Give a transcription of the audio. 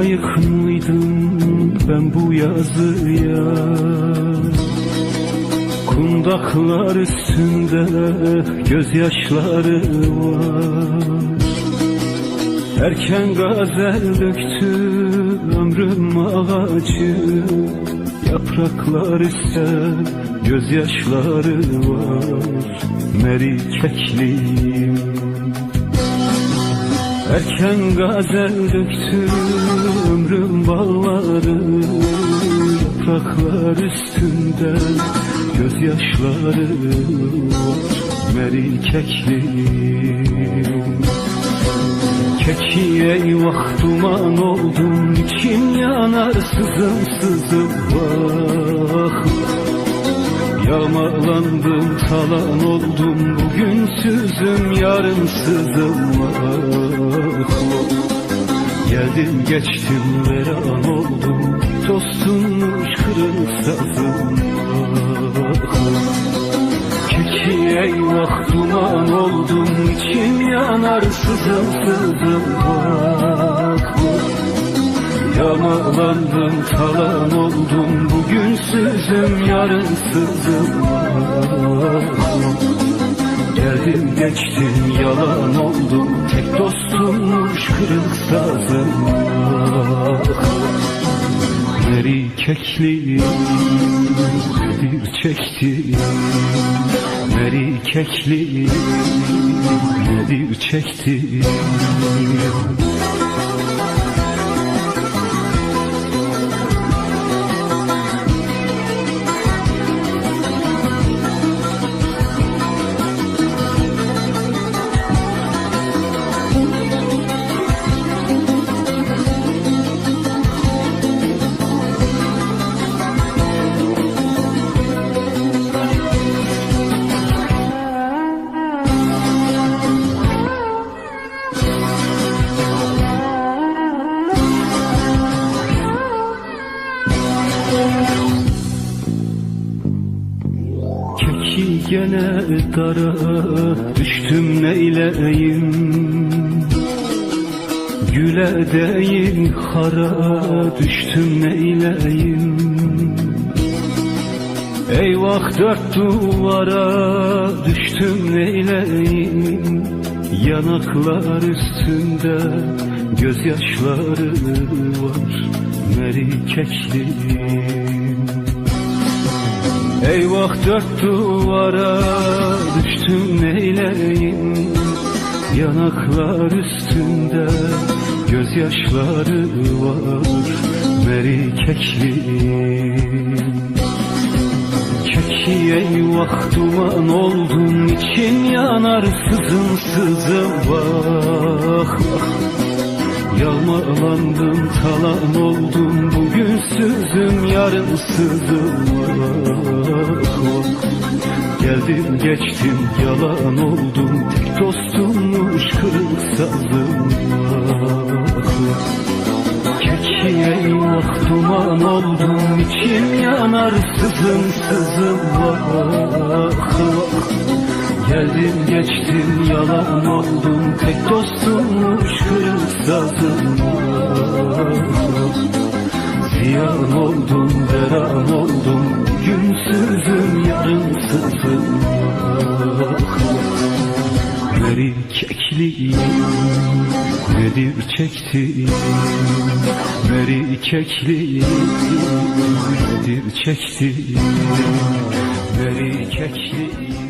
Layık mıydım ben bu yazıya Kundaklar üstünde gözyaşları var. Erken gazel döktü ömrüm ağacı. Yapraklar ise gözyaşları var. Meri kekliğim Erken gazel döktü ömrüm balları Yapraklar üstünde gözyaşları var Meri kekliğim Keki eyvah duman oldum içim yanar sızım sızım vah Yağmalandım talan oldum. Bugün sızım yarın sızım vah Geldim geçtim veran oldum. Tostunmuş kırık sazım Keki eyvah duman oldum. İçim yanar sızım sızım Yamalandım talan oldum. Bugün sızım yarın sızım. Geldim geçtim yalan oldum. Tek dostummuş kırık sazım bak Veri kekli bir çekti. Veri kekli bir çekti Keki gene dara düştüm neyleyim Güle değil hara düştüm neyleyim Eyvah dört duvara düştüm neyleyim Yanaklar üstünde gözyaşları var Meri kekliğim Eyvah dört duvara düştüm neyleyim Yanaklar üstünde gözyaşları var. Meri kekliğim. Keki eyvah duman oldum için yanar sızım sızım vah. Vah Yalmalandım talan oldum bugün sızım yarın sızım vah Geldim geçtim yalan oldum. Dostummuş kırık sazım. Keki eyvah duman oldum. İçim yanar sızım sızım. Vah Geldim geçtim yalan oldum. Tek dostummuş kırık sazım. Ziyan oldum veran oldum günsüzüm yarın sızım Veri kekliğim nedir çektiğim? Veri kekliğim nedir çektiğim? Veri kekliğim